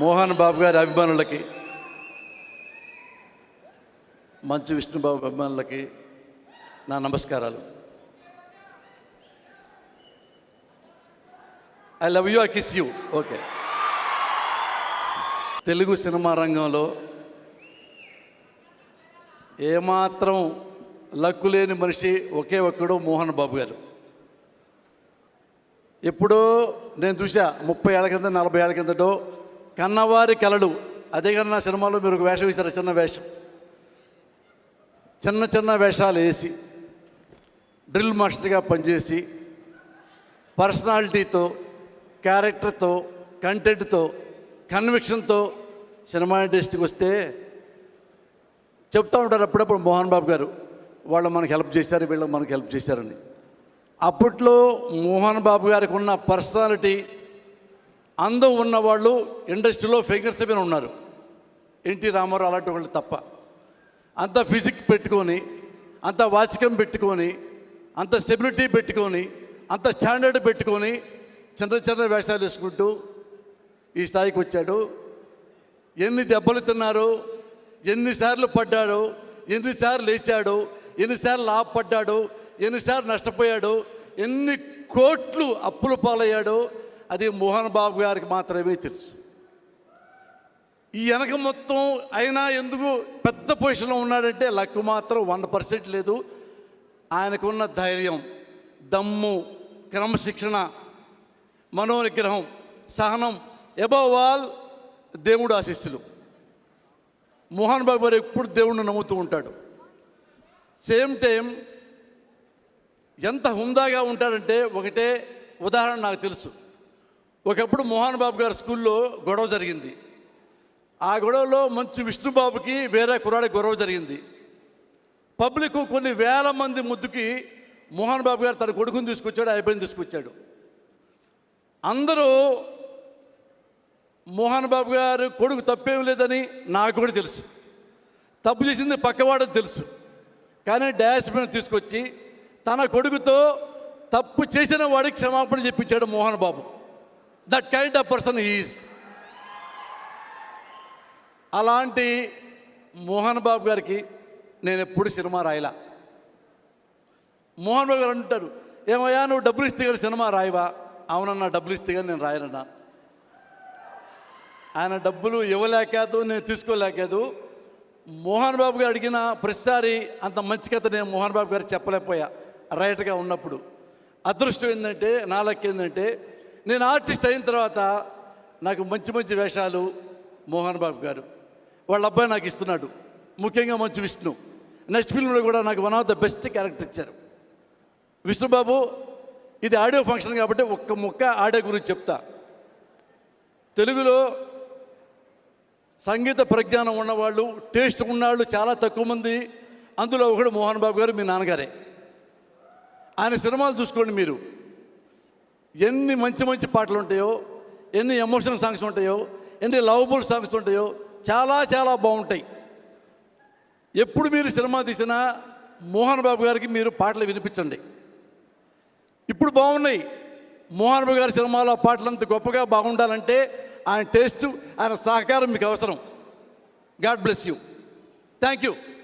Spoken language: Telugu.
మోహన్ బాబు గారి అభిమానులకి మంచి విష్ణుబాబు అభిమానులకి నా నమస్కారాలు. I love you I kiss you okay Telugu cinema రంగంలో ఏమాత్రం లక్కు లేని మనిషి ఒకే ఒక్కడు మోహన్ బాబు గారు. ఎప్పుడో నేను చూసా ముప్పై ఏళ్ళ కింద నలభై ఏళ్ళ కిందటో కన్నవారి కలలు. అదే కన్నా నా సినిమాలో మీరు ఒక వేషం ఇస్తారు చిన్న వేషం. చిన్న చిన్న వేషాలు వేసి డ్రిల్ మాస్టర్గా పనిచేసి పర్సనాలిటీతో క్యారెక్టర్తో కంటెంట్తో కన్విక్షన్తో సినిమా ఇండస్ట్రీకి వస్తే చెప్తూ ఉంటారు అప్పుడప్పుడు మోహన్ బాబు గారు వాళ్ళు మనకు హెల్ప్ చేశారు వీళ్ళు మనకు హెల్ప్ చేశారని. అప్పట్లో మోహన్ బాబు గారికి ఉన్న పర్సనాలిటీ అందం ఉన్నవాళ్ళు ఇండస్ట్రీలో ఫిగర్స్ మీద ఉన్నారు. ఎన్టీ రామారావు అలాంటి వాళ్ళు తప్ప. అంత ఫిజిక్ పెట్టుకొని అంత వాచకం పెట్టుకొని అంత స్టెబిలిటీ పెట్టుకొని అంత స్టాండర్డ్ పెట్టుకొని చిన్న చిన్న వేషాలు వేసుకుంటూ ఈ స్థాయికి వచ్చాడు. ఎన్ని దెబ్బలు తిన్నారు ఎన్నిసార్లు పడ్డాడు ఎన్నిసార్లు లేచాడు ఎన్నిసార్లు లాభపడ్డాడు ఎన్నిసార్లు నష్టపోయాడు ఎన్ని కోట్లు అప్పులు పాలయ్యాడు అది మోహన్ బాబు గారికి మాత్రమే తెలుసు. ఈ వెనక మొత్తం అయినా ఎందుకు పెద్ద పొజిషన్లో ఉన్నాడంటే లక్ మాత్రం వంద పర్సెంట్ లేదు. ఆయనకున్న ధైర్యం దమ్ము క్రమశిక్షణ మనోనిగ్రహం సహనం ఎబవ్ ఆల్ దేవుడు ఆశీస్సులు. మోహన్ బాబు గారు ఎప్పుడు దేవుణ్ణి నమ్ముతూ ఉంటాడు. సేమ్ టైం ఎంత హుందాగా ఉంటారంటే ఒకటే ఉదాహరణ నాకు తెలుసు. ఒకప్పుడు మోహన్ బాబు గారి స్కూల్లో గొడవ జరిగింది. ఆ గొడవలో మంచి విష్ణుబాబుకి వేరే కుర్రాడి గొడవ జరిగింది. పబ్లిక్ కొన్ని వేల మంది ముద్దుకి మోహన్ బాబు గారు తన కొడుకుని తీసుకొచ్చాడు అయిపోయింది తీసుకొచ్చాడు. అందరూ మోహన్ బాబు గారు కొడుకు తప్పేం లేదని నాకు కూడా తెలుసు. తప్పు చేసింది పక్కవాడని తెలుసు. కానీ డాష్ మీద తీసుకొచ్చి తన కొడుకుతో తప్పు చేసిన వాడికి క్షమాపణ చెప్పించాడు Mohan Babu. That kind of person is అలాంటి మోహన్ బాబు గారికి నేను ఎప్పుడు సినిమా రాయలా. మోహన్ బాబు గారు అంటారు ఏమయ్యా నువ్వు డబ్బులు ఇస్తే కానీ సినిమా రాయవా? అవునన్నా డబ్బులు ఇస్తే కానీ నేను రాయనన్నా. ఆయన డబ్బులు ఇవ్వలేకాదు నేను తీసుకోలేకాదు మోహన్ బాబు గారు అడిగిన ప్రతిసారి అంత మంచి కథ నేను మోహన్ బాబు గారు చెప్పలేకపోయా. రైట్గా ఉన్నప్పుడు. అదృష్టం ఏంటంటే నా లెక్క ఏంటంటే నేను ఆర్టిస్ట్ అయిన తర్వాత నాకు మంచి మంచి వేషాలు మోహన్ బాబు గారు. వాళ్ళ అబ్బాయి నాకు ఇస్తున్నాడు. ముఖ్యంగా మంచి విష్ణు. నెక్స్ట్ ఫిల్మ్లో కూడా నాకు one of the best character ఇచ్చారు. విష్ణుబాబు ఇది ఆడియో ఫంక్షన్ కాబట్టి ఒక్క ముక్క ఆడియో గురించి చెప్తా. తెలుగులో సంగీత ప్రజ్ఞానం ఉన్నవాళ్ళు టేస్ట్ ఉన్నవాళ్ళు చాలా తక్కువ మంది. అందులో ఒకడు మోహన్ బాబు గారు మీ నాన్నగారే. ఆయన సినిమాలు చూసుకోండి మీరు. ఎన్ని మంచి మంచి పాటలు ఉంటాయో ఎన్ని ఎమోషనల్ సాంగ్స్ ఉంటాయో ఎన్ని లవబుల్ సాంగ్స్ ఉంటాయో చాలా చాలా బాగుంటాయి. ఎప్పుడు మీరు సినిమా తీసినా మోహన్ బాబు గారికి మీరు పాటలు వినిపించండి. ఇప్పుడు బాగున్నాయి. మోహన్ బాబు గారి సినిమాలో ఆ పాటలు అంత గొప్పగా బాగుండాలంటే ఆయన టేస్ట్ ఆయన సహకారం మీకు అవసరం. God bless you. Thank you.